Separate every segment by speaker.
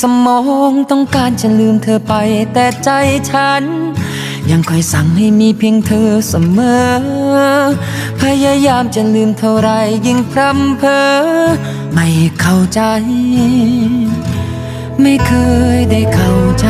Speaker 1: สมองต้องการจะลืมเธอไป แต่ใจฉัน ยังคอยสั่งให้มีเพียงเธอเสมอ พยายามจะลืมเท่าไรยิ่งพร่ำเพ้อไม่เข้าใจ ไม่เคยได้เข้าใจ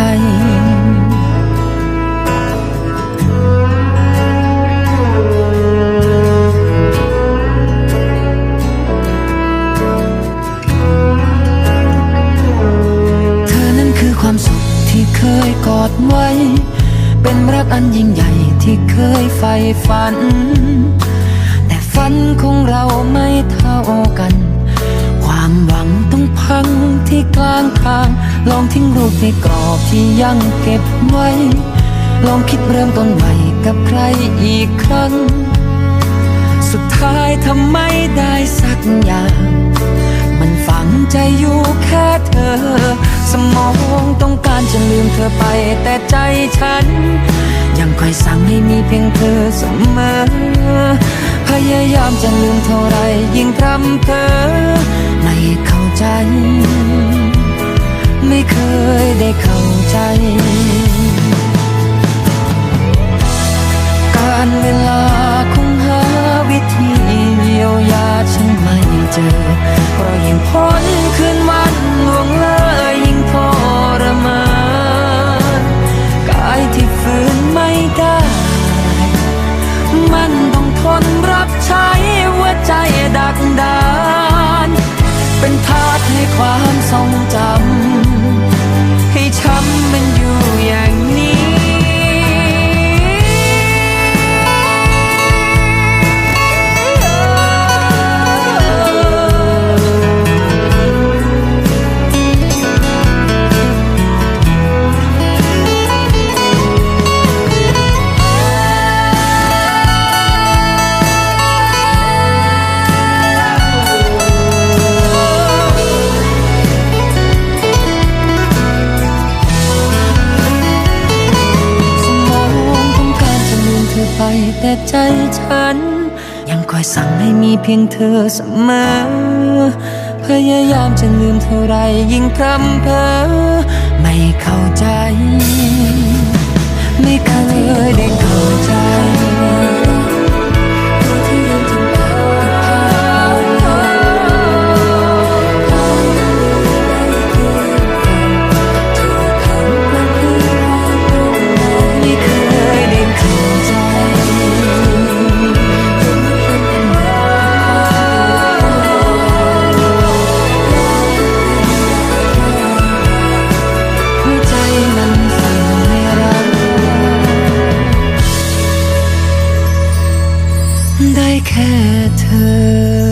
Speaker 1: อันยิ่งใหญ่ที่เคยใฝ่ฝัน แต่ฝันของเราไม่เท่ากัน ความหวังต้องพังที่กลางทาง ลองทิ้งรูปในกรอบที่ยังเก็บไว้ ลองคิดเริ่มต้นใหม่กับใครอีกครั้ง สุดท้ายทำไม่ได้สักอย่าง มันฝังใจอยู่แค่เธอ สมองต้องการจะลืมเธอไปแต่ใจฉัน คอยสั่งให้มีเพียงเธอเสมอ พยายามจะลืมเท่าไรยิ่งพร่ำเพ้อไม่เข้าใจ ไม่เคยได้เข้าใจ การเวลาคงหาวิธีเยียวยาฉันไม่เจอเพราะยิ่งพ้น แต่ใจฉัน ยังคอยสั่งให้มีเพียงเธอเสมอ พยายามจะลืมเท่าไรยิ่งทำเพอไม่เข้าใจ ได้แค่เธอ